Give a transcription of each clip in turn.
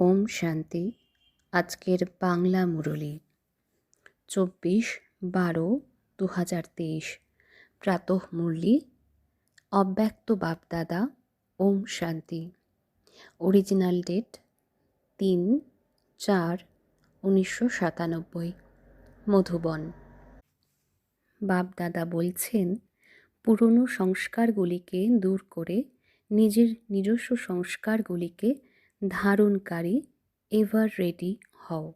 ওম শান্তি। আজকের বাংলা মুরলি। চব্বিশ বারো দু হাজার তেইশ। প্রাতঃ মুরলি। অব্যক্ত বাপদাদা, ওম শান্তি। অরিজিনাল ডেট তিন চার উনিশশো সাতানব্বই। মধুবন। বাপদাদা বলছেন, পুরনো সংস্কারগুলিকে দূর করে নিজের নিজস্ব সংস্কারগুলিকে ধারণকারী, এভার রেডি হও।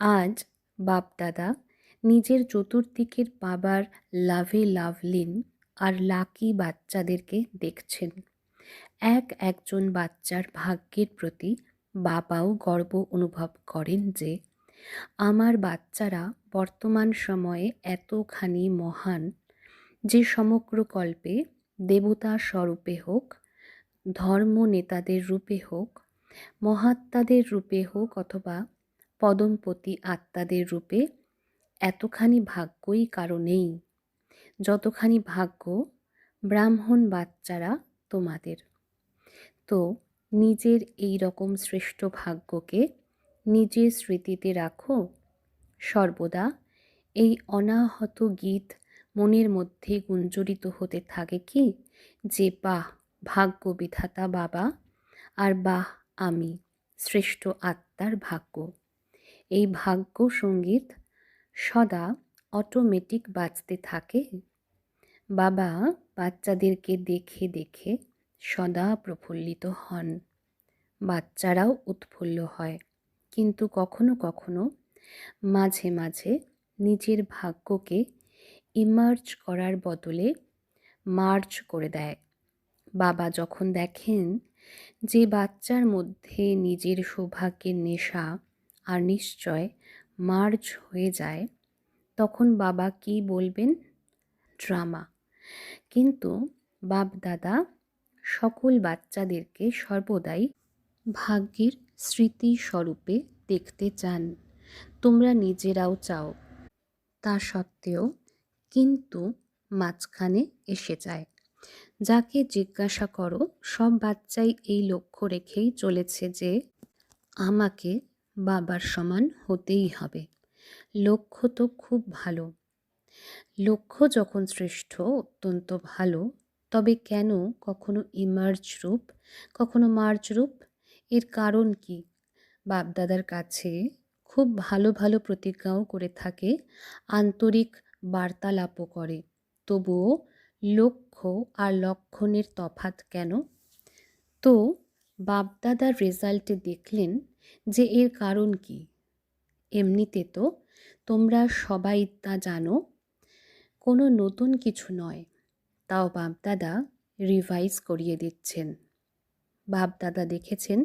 আজ বাপদাদা নিজের চতুর্দিকের বাবার লাভে লাভলিন আর লাকি বাচ্চাদেরকে দেখছেন। এক একজন বাচ্চার ভাগ্যের প্রতি বাবাও গর্ব অনুভব করেন যে, আমার বাচ্চারা বর্তমান সময়ে এতখানি মহান যে সমগ্র কল্পে দেবতা স্বরূপে হোক ধর্ম নেতাদের রূপে হোক, মহাত্মাদের রূপে হোক অথবা পদমপতি আত্মাদের রূপে, এতখানি ভাগ্যই কারও নেই। যতখানি ভাগ্য ব্রাহ্মণ বাচ্চারা তোমাদের। তো নিজের এই রকম শ্রেষ্ঠ ভাগ্যকে নিজের স্মৃতিতে রাখো। সর্বদা এই অনাহত গীত মনের মধ্যে গুঞ্জরিত হতে থাকে কি? যে, বাহ! ভাগ্য বিধাতা বাবা, আর বাহ, আমি, শ্রেষ্ঠ আত্মার ভাগ্য। এই ভাগ্য সংগীত সদা অটোমেটিক বাজতে থাকে। বাবা, বাচ্চাদেরকে দেখে দেখে সদা প্রফুল্লিত হন। বাচ্চারাও উৎফুল্ল হয়। কিন্তু কখনো কখনো মাঝে মাঝে নিজের ভাগ্যকে ইমার্জ করার বদলে মার্জ করে দেয়। বাবা যখন দেখেন যে বাচ্চার মধ্যে নিজের সৌভাগ্যের নেশা আর নিশ্চয় মার্জ হয়ে যায়, তখন বাবা কি বলবেন? ড্রামা। কিন্তু বাপ দাদা সকল বাচ্চাদেরকে সর্বদাই ভাগ্যের স্মৃতি স্বরূপে দেখতে চান। তোমরা নিজেরাও চাও। তা সত্ত্বেও কিন্তু মাঝখানে এসে যায়। যাকে জিজ্ঞাসা করো, সব বাচ্চাই এই লক্ষ্য রেখেই চলেছে যে আমাকে বাবার সমান হতেই হবে। লক্ষ্য তো খুব ভালো। লক্ষ্য যখন শ্রেষ্ঠ, অত্যন্ত ভালো, তবে কেন কখনো ইমার্জ রূপ, কখনো মার্জ রূপ? এর কারণ কি? বাপদাদার কাছে খুব ভালো ভালো প্রতিজ্ঞাও করে থাকে, আন্তরিক বার্তালাপও করে। তবুও লক্ষ্য আর লক্ষণের তফাত কেন? তো, বাপদাদার রেজাল্টে দেখলেন যে এর কারণ কি। এমনিতে তো তোমরা সবাই তা জানো, কোনো নতুন কিছু নয়, তাও বাপদাদা রিভাইজ করিয়ে দিচ্ছেন। বাপদাদা দেখেছেন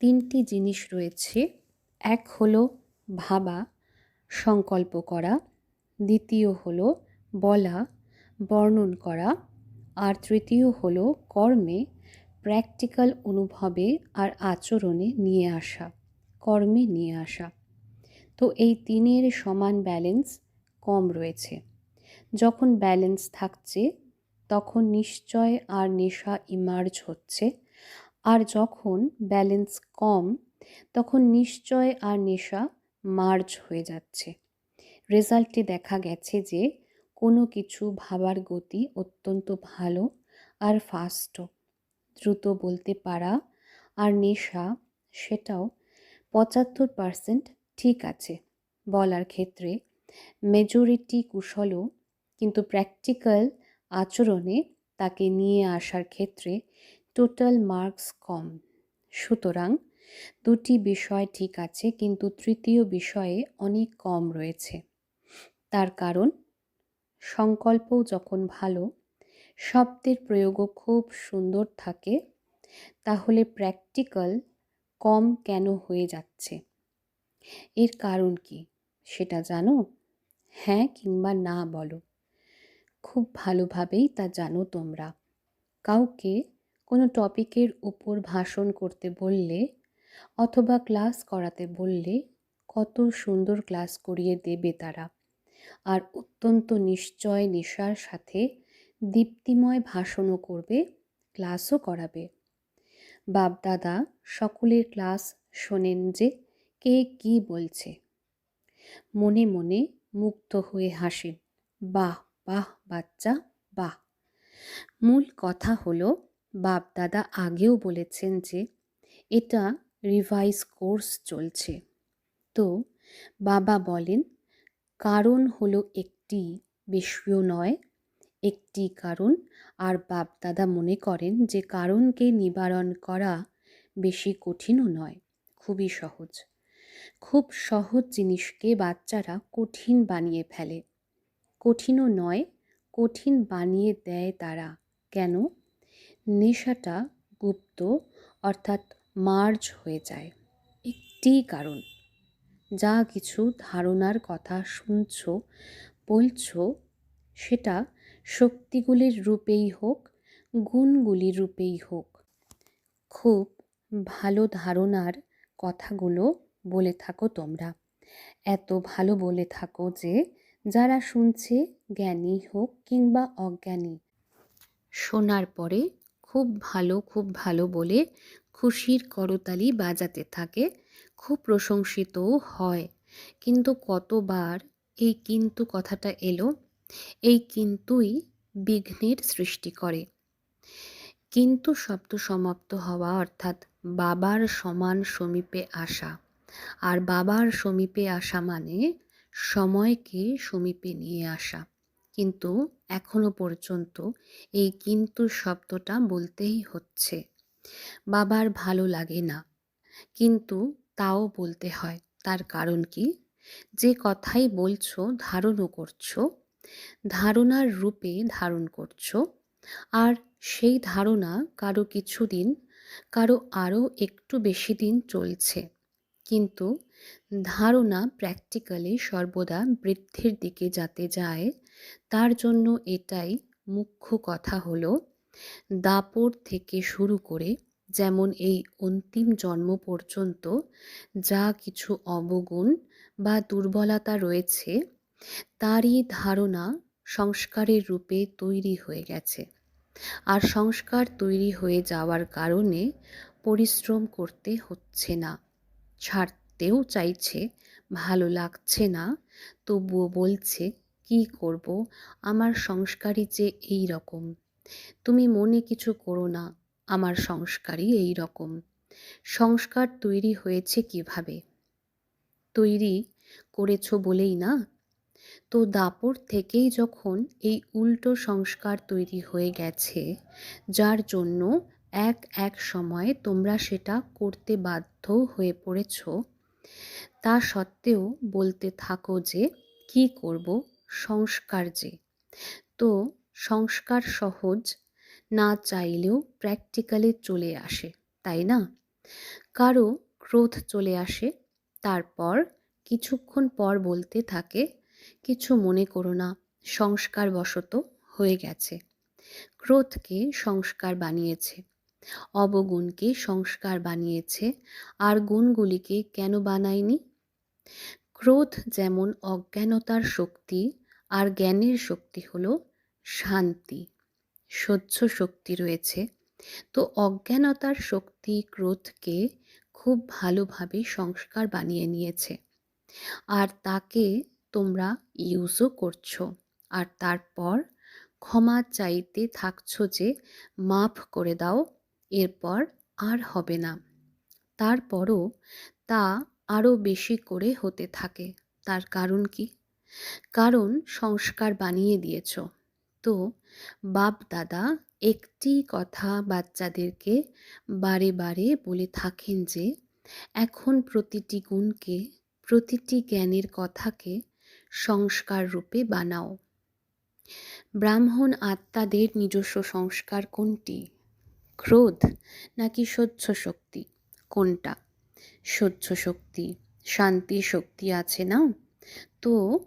তিনটি জিনিস রয়েছে, এক হলো ভাবা, সংকল্প করা, দ্বিতীয় হলো বলা বর্ণন করা। আর তৃতীয় হলো কর্মে প্র্যাকটিক্যাল অনুভবে আর আচরণে নিয়ে আসা, কর্মে নিয়ে আসা। তো এই তিনের সমান ব্যালেন্স কম রয়েছে। যখন ব্যালেন্স থাকছে, তখন নিশ্চয় আর নেশা ইমার্জ হচ্ছে। আর যখন ব্যালেন্স কম, তখন নিশ্চয় আর নেশা মার্জ হয়ে যাচ্ছে। রেজাল্টে দেখা গেছে যে কোনো কিছু ভাবার গতি অত্যন্ত ভালো আর ফাস্টও দ্রুত বলতে পারা আর নেশা, সেটাও পঁচাত্তর পারসেন্ট ঠিক আছে বলার ক্ষেত্রে। মেজরিটি কুশলও কিন্তু প্র্যাকটিক্যাল আচরণে তাকে নিয়ে আসার ক্ষেত্রে টোটাল মার্কস কম। সুতরাং দুটি বিষয় ঠিক আছে কিন্তু তৃতীয় বিষয়ে অনেক কম রয়েছে। তার কারণ সংকল্পও যখন ভালো, শব্দের প্রয়োগও খুব সুন্দর থাকে, তাহলে প্র্যাকটিক্যাল কম কেন হয়ে যাচ্ছে? এর কারণ কি? সেটা জানো? হ্যাঁ কিংবা না বলো। খুব ভালোভাবেই তা জানো তোমরা। কাউকে কোনো টপিকের উপর ভাষণ করতে বললে অথবা ক্লাস করাতে বললে কত সুন্দর ক্লাস করিয়ে দেবে তারা। আর অত্যন্ত নিশ্চয় নেশার সাথে দীপ্তিময় ভাষণও করবে, ক্লাসও করাবে। বাপদাদা, সকলের ক্লাস শোনেন যে কে কি বলছে। মনে মনে মুগ্ধ হয়ে হাসেন, বাহ বাহ, বাচ্চা, বাহ। মূল কথা হলো, বাপদাদা আগেও বলেছেন যে এটা রিভাইজ কোর্স চলছে। তো বাবা বলেন কারণ হলো একটি বেশিও নয়, একটি কারণ। আর বাপদাদা মনে করেন যে কারণকে নিবারণ করা বেশি কঠিনও নয়, খুবই সহজ। খুব সহজ জিনিসকে বাচ্চারা কঠিন বানিয়ে ফেলে। কঠিনও নয়, কঠিন বানিয়ে দেয় তারা। কেন? নেশাটা গুপ্ত, অর্থাৎ মার্জ হয়ে যায়। একটি কারণ। যা কিছু ধারণার কথা শুনছ, বলছ, সেটা শক্তিগুলির রূপেই হোক গুণগুলির রূপেই হোক। খুব ভালো ধারণার কথাগুলো বলে থাকো তোমরা। এত ভালো বলে থাকো যে যারা শুনছে জ্ঞানী হোক কিংবা অজ্ঞানী, শোনার পরে খুব ভালো খুব ভালো বলে খুশির করতালি বাজাতে থাকে, খুব প্রশংসিতও হয়। কিন্তু কতবার এই কিন্তু কথাটা এলো, এই কিন্তুই বিঘ্নের সৃষ্টি করে। কিন্তু শব্দ সমাপ্ত হওয়া অর্থাৎ বাবার সমান সমীপে আসা। আর বাবার সমীপে আসা মানে সময়কে সমীপে নিয়ে আসা। কিন্তু এখনও পর্যন্ত এই কিন্তু শব্দটা বলতেই হচ্ছে। বাবার ভালো লাগে না। কিন্তু তাও বলতে হয়, তার কারণ কি? যে কথাই বলছো, ধারণও করছ, ধারণার রূপে ধারণ করছ, আর সেই ধারণা কারও কিছুদিন, কারও আরও একটু বেশি দিন চলছে। কিন্তু ধারণা প্র্যাকটিক্যালি সর্বদা বৃদ্ধির দিকে যাতে যায়, তার জন্য এটাই মুখ্য কথা হলো দাপর থেকে শুরু করে যেমন এই অন্তিম জন্ম পর্যন্ত যা কিছু অবগুণ বা দুর্বলতা রয়েছে, তারই ধারণা সংস্কারের রূপে তৈরি হয়ে গেছে। আর সংস্কার তৈরি হয়ে যাওয়ার কারণে পরিশ্রম করতে হচ্ছে না, ছাড়তেও চাইছে, ভালো লাগছে না, তবুও বলছে, কি করব? আমার সংস্কারই যে এই রকম। তুমি মনে কিছু করো না, আমার সংস্কারই এই রকম। সংস্কার তৈরি হয়েছে কীভাবে? তৈরি করেছ বলেই না? তো দাপর থেকেই যখন এই উল্টো সংস্কার তৈরি হয়ে গেছে, যার জন্য এক এক সময়ে তোমরা সেটা করতে বাধ্য হয়ে পড়েছ, তা সত্ত্বেও বলতে থাকো যে, কি করব, সংস্কার যে। তো সংস্কার সহজ, না চাইলেও প্র্যাকটিক্যালি চলে আসে, তাই না? কারও ক্রোধ চলে আসে, তারপর কিছুক্ষণ পর বলতে থাকে, কিছু মনে করো না সংস্কার বশত হয়ে গেছে। ক্রোধকে সংস্কার বানিয়েছে, অবগুণকে সংস্কার বানিয়েছে, আর গুণগুলিকে কেন বানায়নি? ক্রোধ যেমন অজ্ঞানতার শক্তি, আর জ্ঞানের শক্তি হলো শান্তি, সহ্য শক্তি রয়েছে। তো অজ্ঞানতার শক্তি ক্রোধকে খুব ভালোভাবে সংস্কার বানিয়ে নিয়েছে। আর তাকে তোমরা ইউজও করছ। আর তারপর ক্ষমা চাইতে থাকছো যে মাফ করে দাও, এরপর আর হবে না। তারপরও তা আরও বেশি করে হতে থাকে। তার কারণ কি? কারণ সংস্কার বানিয়ে দিয়েছ। তো বাপ দাদা একটি কথা বাচ্চাদেরকে বারে বারে বলে থাকেন যে, এখন প্রতিটি গুণকে, প্রতিটি জ্ঞানের কথাকে সংস্কার রূপে বানাও। ব্রাহ্মণ আত্মাদের নিজস্ব সংস্কার কোনটি? ক্রোধ নাকি সহ্য শক্তি? কোনটা? সহ্য শক্তি শান্তি শক্তি আছে না? তো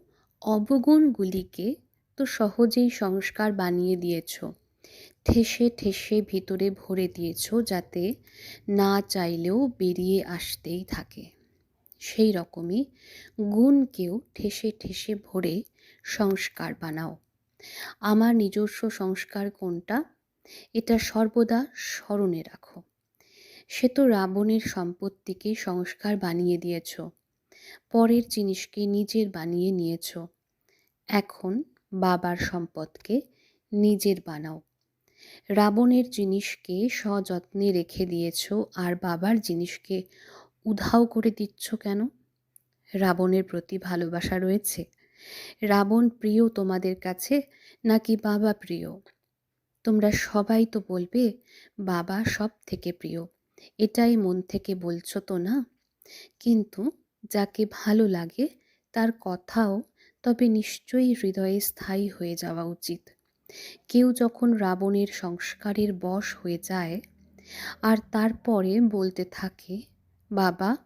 অবগুণগুলিকে তো সহজেই সংস্কার বানিয়ে দিয়েছ। ঠেসে ঠেসে ভিতরে ভরে দিয়েছ যাতে না চাইলেও বেরিয়ে আসতেই থাকে। সেই রকমই গুণকেও ঠেসে ঠেসে ভরে সংস্কার বানাও। আমার নিজস্ব সংস্কার কোনটা? এটা সর্বদা স্মরণে রাখো। সে তো রাবণের সম্পত্তিকে সংস্কার বানিয়ে দিয়েছ। পরের জিনিসকে নিজের বানিয়ে নিয়েছ। এখন বাবার সম্পদকে নিজের বানাও। রাবণের জিনিসকে সযত্নে রেখে দিয়েছ, আর বাবার জিনিসকে উধাও করে দিচ্ছ কেন? রাবণের প্রতি ভালোবাসা রয়েছে। রাবণ প্রিয় তোমাদের কাছে নাকি বাবা প্রিয়? তোমরা সবাই তো বলবে, বাবা সব থেকে প্রিয়। এটাই মন থেকে বলছো তো না? কিন্তু যাকে ভালো লাগে, তার কথাও তবে নিশ্চয়ই হৃদয়ে স্থায়ী হয়ে যাওয়া উচিত। কেউ যখন রাবণের সংস্কারের বশ হয়ে যায়, আর তারপরে বলতে থাকে, বাবা,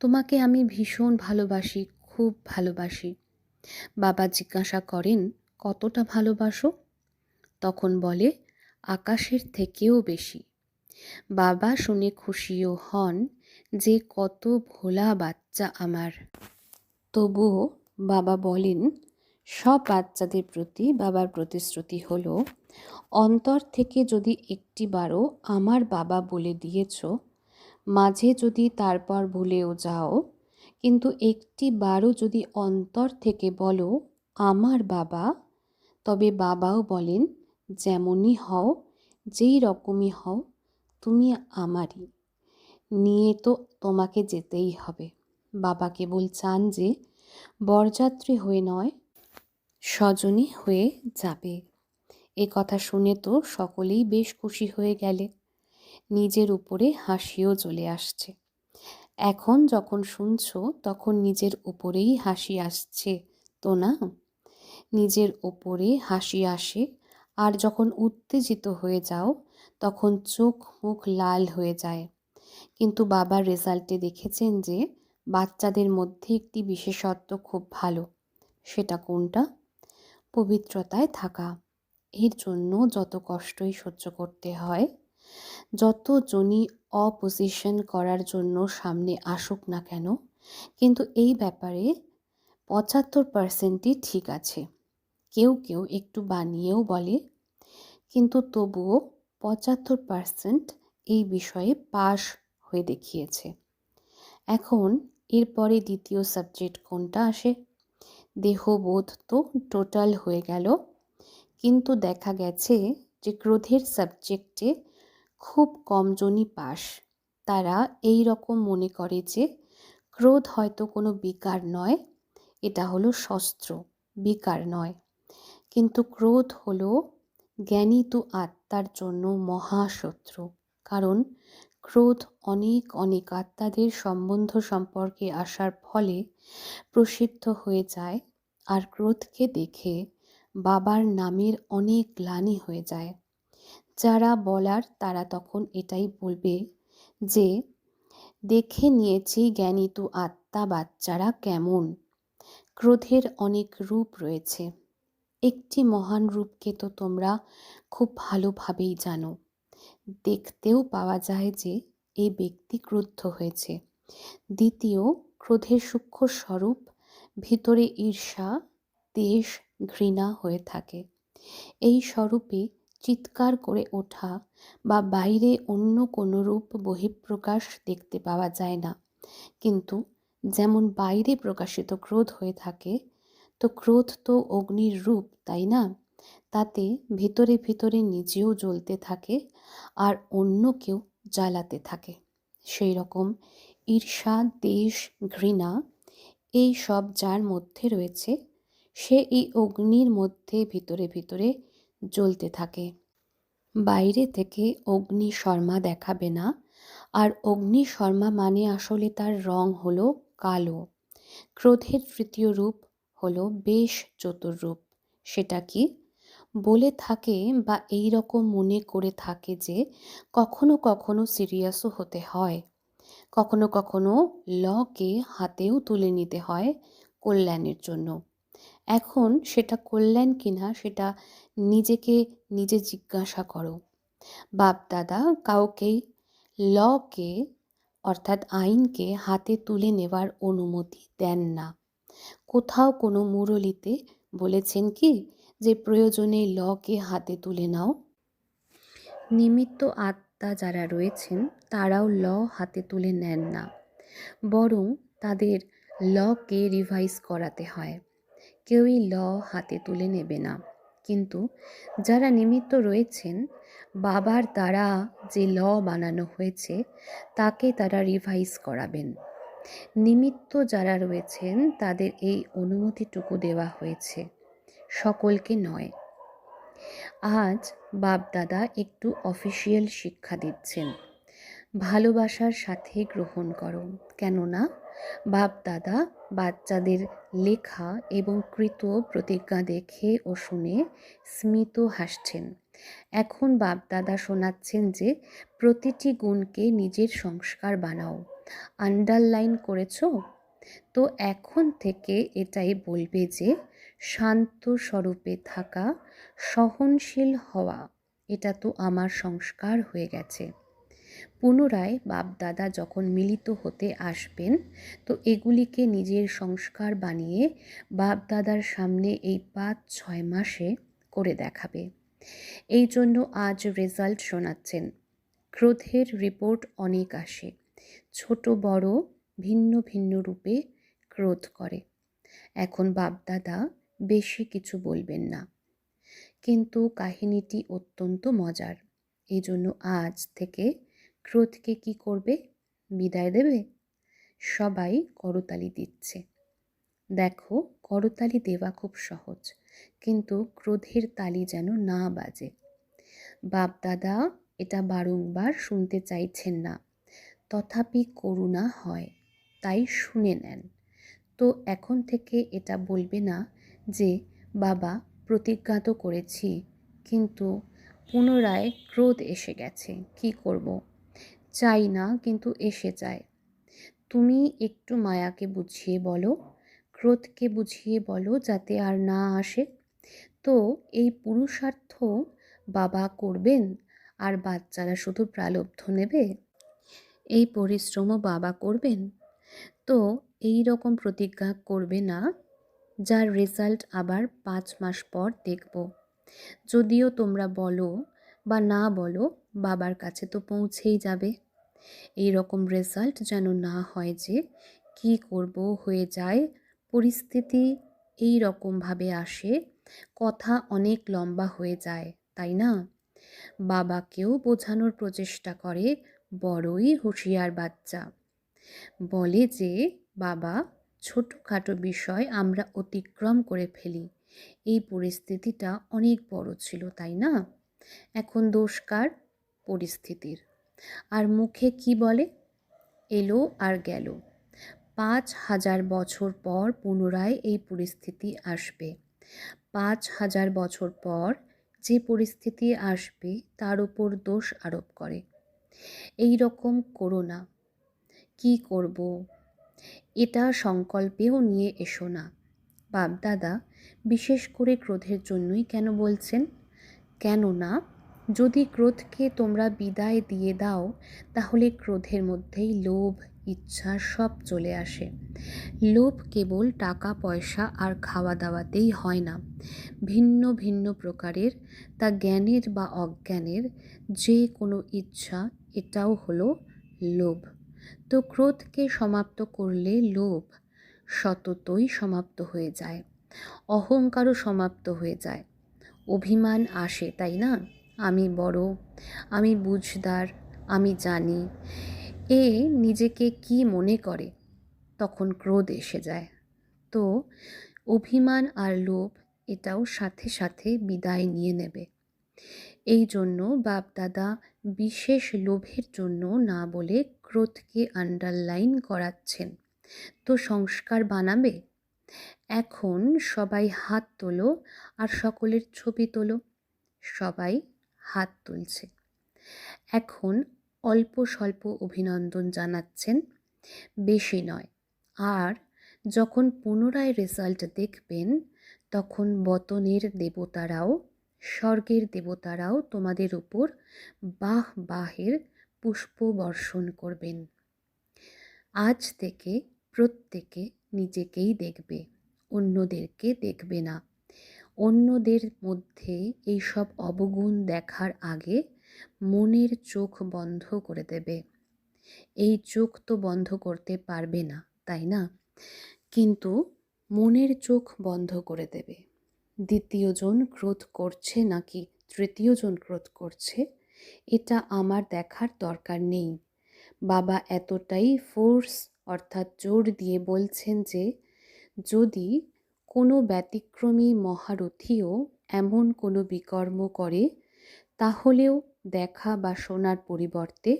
তোমাকে আমি ভীষণ ভালোবাসি, খুব ভালোবাসি। বাবা জিজ্ঞাসা করেন, কতটা ভালোবাসো? তখন বলে, আকাশের থেকেও বেশি। বাবা শুনে খুশিও হন যে কত ভোলা বাচ্চা আমার। তবুও বাবা বলেন, সব বাচ্চাদের প্রতি বাবার প্রতিশ্রুতি হলো, অন্তর থেকে যদি একটিবারও আমার বাবা বলে দিয়েছ, মাঝে যদি তারপর ভুলেও যাও, কিন্তু একটি বারও যদি অন্তর থেকে বলো, আমার বাবা, তবে বাবাও বলেন, যেমনই হও, যেই রকমই হও, তুমি আমারই। নিয়ে তো তোমাকে যেতেই হবে। বাবা কেবল চান যে বরযাত্রী হয়ে নয়, স্বজনী হয়ে যাবে। এ কথা শুনে তো সকলেই বেশ খুশি হয়ে গেলে। নিজের উপরে হাসিও চলে আসছে। এখন যখন শুনছ, তখন নিজের উপরেই হাসি আসছে, তো না? নিজের ওপরে হাসি আসে আর যখন উত্তেজিত হয়ে যাও, তখন চোখ মুখ লাল হয়ে যায়। কিন্তু বাবার রেজাল্টে দেখেছেন যে বাচ্চাদের মধ্যে একটি বিশেষত্ব খুব ভালো, সেটা কোনটা? পবিত্রতায় থাকা। এর জন্য যত কষ্টই সহ্য করতে হয় যত জনই অপোজিশন করার জন্য সামনে আসুক না কেন, কিন্তু এই ব্যাপারে পঁচাত্তর পার্সেন্টই ঠিক আছে। কেউ কেউ একটু বানিয়েও বলে, কিন্তু তবুও পঁচাত্তর পার্সেন্ট এই বিষয়ে পাশ হয়ে দেখিয়েছে। এখন এরপরে দ্বিতীয় সাবজেক্ট কোনটা আসে? দেহবোধ তো টোটাল হয়ে গেল। কিন্তু দেখা গেছে যে ক্রোধের সাবজেক্টে খুব কমজনই পাস। তারা এই রকম মনে করে যে ক্রোধ হয়তো কোনো বিকার নয়, এটা হলো শস্ত্র বিকার নয়। কিন্তু ক্রোধ হলো জ্ঞানী জ্ঞানীত আত্মার জন্য মহাশত্রু। কারণ ক্রোধ অনেক অনেক আত্মাদের সম্বন্ধ সম্পর্কে আসার ফলে প্রসিদ্ধ হয়ে যায় আর ক্রোধকে দেখে বাবার নামের অনেক গ্লানি হয়ে যায়। যারা বলার তারা তখন এটাই বলবে যে, দেখে নিয়েছি জ্ঞানীত আত্মা বাচ্চারা কেমন। ক্রোধের অনেক রূপ রয়েছে। একটি মহান রূপকে তো তোমরা খুব ভালোভাবেই জানো। দেখতেও পাওয়া যায় যে এই ব্যক্তি ক্রুদ্ধ হয়েছে। দ্বিতীয়, ক্রোধের সূক্ষ্ম স্বরূপ, ভিতরে ঈর্ষা দেশ ঘৃণা হয়ে থাকে। এই স্বরূপে চিৎকার করে ওঠা বা বাইরে অন্য কোনো রূপ বহিঃপ্রকাশ দেখতে পাওয়া যায় না। কিন্তু যেমন বাইরে প্রকাশিত ক্রোধ হয়ে থাকে, তো ক্রোধ তো অগ্নির রূপ, তাই না? তাতে ভিতরে ভিতরে নিজেও জ্বলতে থাকে আর অন্যকেও জ্বালাতে থাকে। সেই রকম ঈর্ষা, দেশ, ঘৃণা এই সব যার মধ্যে রয়েছে, সে এই অগ্নির মধ্যে ভিতরে ভিতরে জ্বলতে থাকে। বাইরে থেকে অগ্নি শর্মা দেখাবে না, আর অগ্নি শর্মা মানে আসলে তার রং হলো কালো। ক্রোধের তৃতীয় রূপ হলো বেশ চতুর রূপ। সেটা কি? বলে থাকে বা এই রকম মনে করে থাকে যে কখনো কখনো সিরিয়াসও হতে হয়। কখনো কখনো লকে হাতেও তুলে নিতে হয় কল্যাণের জন্য। এখন সেটা কল্যাণ কিনা সেটা নিজেকে নিজে জিজ্ঞাসা করো। বাপ দাদা কাউকে লকে অর্থাৎ আইনকে হাতে তুলে নেওয়ার অনুমতি দেন না। কোথাও কোনো মুরলিতে বলেছেন কি যে প্রয়োজনে লকে হাতে তুলে নাও। নিমিত্ত আত্মা যারা রয়েছেন, তারাও ল হাতে তুলে নেন না। বরং তাদের লকে রিভাইজ করাতে হয়। কেউই ল হাতে তুলে নেবে না। কিন্তু যারা নিমিত্ত রয়েছেন, বাবার দ্বারা যে ল বানানো হয়েছে, তাকে তারা রিভাইজ করাবেন। নিমিত্ত যারা রয়েছেন, তাদের এই অনুমতিটুকু দেওয়া হয়েছে। সকলকে নয়। আজ বাপদাদা একটু অফিসিয়াল শিক্ষা দিচ্ছেন। ভালোবাসার সাথে গ্রহণ করো। কেননা বাপদাদা বাচ্চাদের লেখা এবং কৃত প্রতিজ্ঞা দেখে ও শুনে স্মিত হাসছেন। এখন বাপদাদা শোনাচ্ছেন যে, প্রতিটি গুণকে নিজের সংস্কার বানাও। আন্ডারলাইন করেছ? তো এখন থেকে এটাই বলবে যে শান্ত স্বরূপে থাকা, সহনশীল হওয়া, এটা তো আমার সংস্কার হয়ে গেছে। পুনরায় বাপদাদা যখন মিলিত হতে আসবেন, তো এগুলিকে নিজের সংস্কার বানিয়ে বাপদাদার সামনে এই পাঁচ, ছয় মাসে করে দেখাবে। এই জন্য আজ রেজাল্ট শোনাচ্ছেন। ক্রোধের রিপোর্ট অনেক আসে। ছোট বড় ভিন্ন ভিন্ন রূপে ক্রোধ করে। এখন বাপদাদা বেশি কিছু বলবেন না। কিন্তু কাহিনীটি অত্যন্ত মজার। এই জন্য আজ থেকে ক্রোধকে কি করবে? বিদায় দেবে? সবাই করতালি দিচ্ছে। দেখো, করতালি দেওয়া খুব সহজ, কিন্তু ক্রোধের তালি যেন না বাজে। বাপদাদা এটা বারংবার শুনতে চাইছেন না। তথাপি করুণা হয়, তাই শুনে নেন। তো এখন থেকে এটা বলবে না যে, বাবা, প্রতিজ্ঞা তো করেছি, কিন্তু পুনরায় ক্রোধ এসে গেছে, কি করব। চাই না, কিন্তু এসে যায়। তুমি একটু মায়াকে বুঝিয়ে বলো, ক্রোধকে বুঝিয়ে বলো যাতে আর না আসে। তো, এই পুরুষার্থ বাবা করবেন, আর বাচ্চারা শুধু প্রালব্ধ নেবে? এই পরিশ্রমও বাবা করবেন? তো, এই রকম প্রতিজ্ঞা করবে না যার রেজাল্ট আবার পাঁচ মাস পর দেখব। যদিও তোমরা বলো বা না বলো, বাবার কাছে তো পৌঁছেই যাবে। এই রকম রেজাল্ট যেন না হয় যে কি করব, হয়ে যায়, পরিস্থিতি এই রকমভাবে আসে, কথা অনেক লম্বা হয়ে যায়, তাই না? বাবাকেও বোঝানোর প্রচেষ্টা করে, বড়ই হুঁশিয়ার বাচ্চা। বলে যে, বাবা ছোটোখাটো বিষয় আমরা অতিক্রম করে ফেলি। এই পরিস্থিতিটা অনেক বড় ছিল, তাই না? এখন দোষকার পরিস্থিতির। আর মুখে কি বলে? এলো আর গেল। পাঁচ হাজার বছর পর পুনরায় এই পরিস্থিতি আসবে। পাঁচ হাজার বছর পর যে পরিস্থিতি আসবে, তার উপর দোষ আরোপ করে। এই রকম করো না। কী করব? এটা সংকল্পেও নিয়ে এসো না। বাপদাদা, বিশেষ করে ক্রোধের জন্যই কেন বলছেন? কেননা, যদি ক্রোধকে তোমরা বিদায় দিয়ে দাও, তাহলে ক্রোধের মধ্যেই লোভ, ইচ্ছা সব চলে আসে। লোভ কেবল টাকা, পয়সা আর খাওয়া দাওয়াতেই হয় না। ভিন্ন ভিন্ন প্রকারের, তা জ্ঞানের বা অজ্ঞানের, যে কোনো ইচ্ছা, এটাও হলো লোভ। তো ক্রোধকে সমাপ্ত করলে লোভ সততই সমাপ্ত হয়ে যায়, অহংকারও সমাপ্ত হয়ে যায়। অভিমান আসে, তাই না? আমি বড়, আমি বুঝদার, আমি জানি, এ নিজেকে কি মনে করে? তখন ক্রোধ এসে যায়। তো অভিমান আর লোভ এটাও সাথে সাথে বিদায় নিয়ে নেবে। এই জন্য বাপদাদা বিশেষ লোভের জন্য না বলে ক্রোধকে আন্ডারলাইন করাচ্ছেন। তো সংস্কার বানাবে? এখন সবাই হাত তোলো আর সকলের ছবি তোলো। সবাই হাত তুলছে। এখন অল্প স্বল্প অভিনন্দন জানাচ্ছেন। বেশি নয়। আর যখন পুনরায় রেজাল্ট দেখবেন, তখন বতনের দেবতারাও, স্বর্গের দেবতারাও তোমাদের উপর বাহ বাহের পুষ্প বর্ষণ করবেন। আজ থেকে প্রত্যেকে নিজেকেই দেখবে, অন্যদেরকে দেখবে না। অন্যদের মধ্যে এইসব অবগুণ দেখার আগে মনের চোখ বন্ধ করে দেবে। এই চোখ তো বন্ধ করতে পারবে না, তাই না? কিন্তু মনের চোখ বন্ধ করে দেবে। দ্বিতীয়জন ক্রোধ করছে নাকি তৃতীয়জন ক্রোধ করছে এটা আমার দেখার দরকার নেই। বাবা এতটাই ফোর্স অর্থাৎ জোর দিয়ে বলছেন যে, যদি কোনো ব্যতিক্রমী মহারথীও এমন কোনো বিকর্ম করে, তাহলেও দেখা বা শোনার পরিবর্তে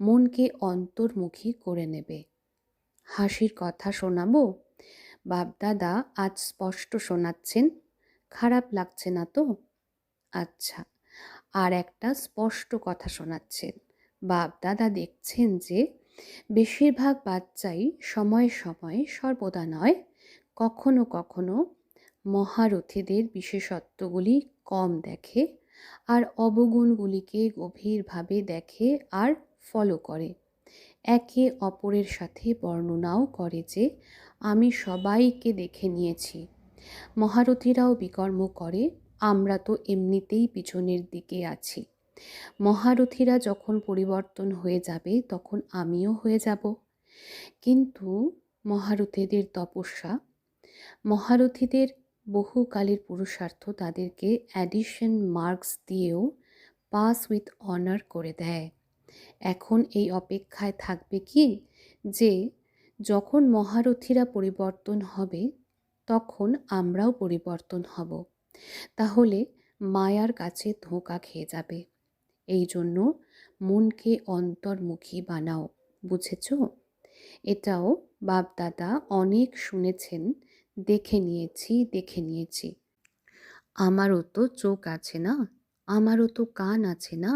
মনকে অন্তর্মুখী করে নেবে। হাসির কথা শোনাবো? বাপদাদা আজ স্পষ্ট শোনাচ্ছেন, খারাপ লাগছে না তো? আচ্ছা। আর একটা স্পষ্ট কথা শোনাচ্ছেন। বাপ দাদা দেখছেন যে, বেশিরভাগ বাচ্চাই সময়ে সময়ে সর্বদা নয়, কখনো কখনো মহারথীদের বিশেষত্বগুলি কম দেখে আর অবগুণগুলিকে গভীরভাবে দেখে আর ফলো করে। একে অপরের সাথে বর্ণনাও করে যে, আমি সবাইকে দেখে নিয়েছি। মহারথীরাও বিকর্ম করে আমরা তো এমনিতেই পিছনের দিকে আছি। মহারথীরা যখন পরিবর্তন হয়ে যাবে, তখন আমিও হয়ে যাব। কিন্তু মহারথীদের তপস্যা, মহারথীদের বহুকালের পুরুষার্থ তাদেরকে অ্যাডিশন মার্কস দিয়েও পাস উইথ অনার করে দেয়। এখন এই অপেক্ষায় থাকবে কি? যে, যখন মহারথীরা পরিবর্তন হবে, তখন আমরাও পরিবর্তন হব। তাহলে মায়ার কাছে ধোঁকা খেয়ে যাবে। এই জন্য মনকে অন্তর্মুখী বানাও, বুঝেছ? এটাও বাপদাদা অনেক শুনেছেন, দেখে নিয়েছি দেখে নিয়েছি। আমারও তো চোখ আছে না? আমারও তো কান আছে না?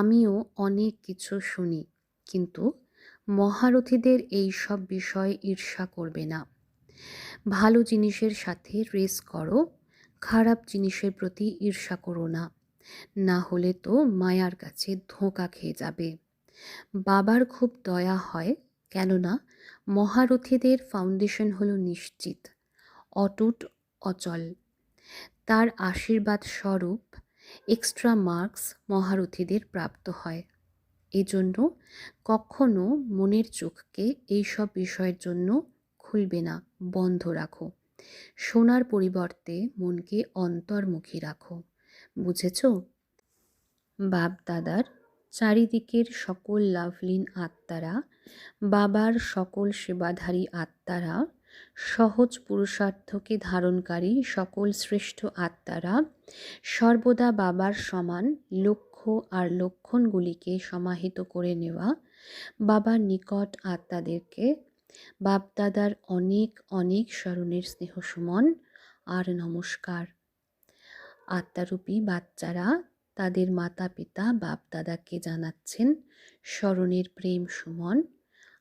আমিও অনেক কিছু শুনি, কিন্তু মহারথীদের এই সব বিষয়ে ঈর্ষা করবে না। ভালো জিনিসের সাথে রেস করো খারাপ জিনিসের প্রতি ঈর্ষা করো না। না হলে তো মায়ার কাছে ধোঁকা খেয়ে যাবে। বাবার খুব দয়া হয়, কেননা মহারথীদের ফাউন্ডেশন হলো নিশ্চিত, অটুট, অচল। তার আশীর্বাদ স্বরূপ এক্সট্রা মার্কস মহারথীদের প্রাপ্ত হয়। এজন্য কখনো মনের চোখকে এইসব বিষয়ের জন্য খুলবে না, বন্ধ রাখো। শোনার পরিবর্তে মনকে অন্তর্মুখী রাখো, বুঝেছ? বাপ দাদার চারিদিকের সকল লাভলিন আত্মারা, বাবার সকল সেবাধারী আত্মারা, সহজ পুরুষার্থকে ধারণকারী সকল শ্রেষ্ঠ আত্মারা সর্বদা বাবার সমান লক্ষ্য আর লক্ষণগুলিকে সমাহিত করে নেওয়া বাবার নিকট আত্মাদেরকে বাপদাদার অনেক অনেক স্মরণের স্নেহ সুমন আর নমস্কার। আত্মারূপী বাচ্চারা, তাদের মাতা পিতা বাপদাদাকে জানাচ্ছেন স্মরণের প্রেম সুমন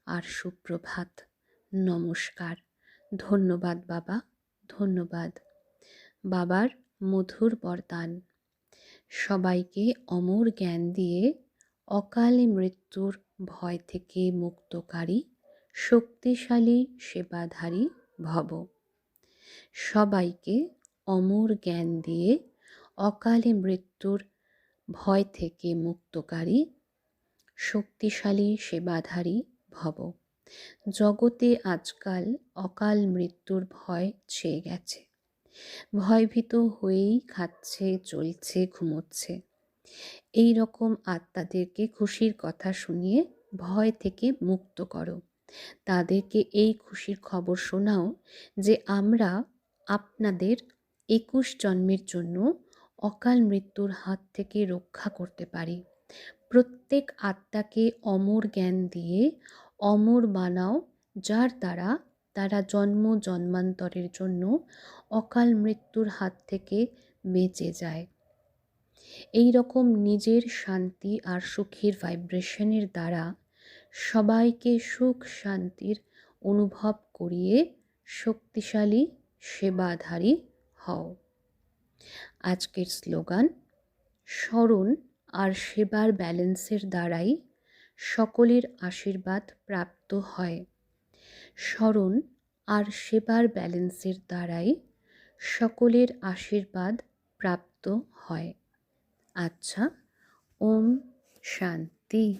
আর সুপ্রভাত। নমস্কার। ধন্যবাদ বাবা, ধন্যবাদ। বাবার মধুর বরদান। সবাইকে অমর জ্ঞান দিয়ে অকালে মৃত্যুর ভয় থেকে মুক্তকারী শক্তিশালী সেবাধারী ভব। সবাইকে অমর জ্ঞান দিয়ে অকালে মৃত্যুর ভয় থেকে মুক্তকারী, শক্তিশালী সেবাধারী ভব। জগতে আজকাল অকাল মৃত্যুর ভয় ছেয়ে গেছে। ভয়ভীত হয়েই খাচ্ছে, চলছে, ঘুমোচ্ছে। এই রকম আত্মাদেরকে খুশির কথা শুনিয়ে ভয় থেকে মুক্ত করো। তাদেরকে এই খুশির খবর শোনাও যে আমরা আপনাদের একুশ জন্মের জন্য অকাল মৃত্যুর হাত থেকে রক্ষা করতে পারি। প্রত্যেক আত্মাকে অমর জ্ঞান দিয়ে অমর বানাও, যার দ্বারা তারা জন্ম জন্মান্তরের জন্য অকাল মৃত্যুর হাত থেকে বেঁচে যায়। এই রকম নিজের শান্তি আর সুখের ভাইব্রেশনের দ্বারা সবাইকে সুখ শান্তির অনুভব করিয়ে শক্তিশালী, সেবাধারী হও। আজকের স্লোগান, স্মরণ আর সেবার ব্যালেন্সের দ্বারাই সকলের আশীর্বাদ প্রাপ্ত হয়। স্মরণ আর সেবার ব্যালেন্সের দ্বারাই সকলের আশীর্বাদ প্রাপ্ত হয়। আচ্ছা ওম শান্তি।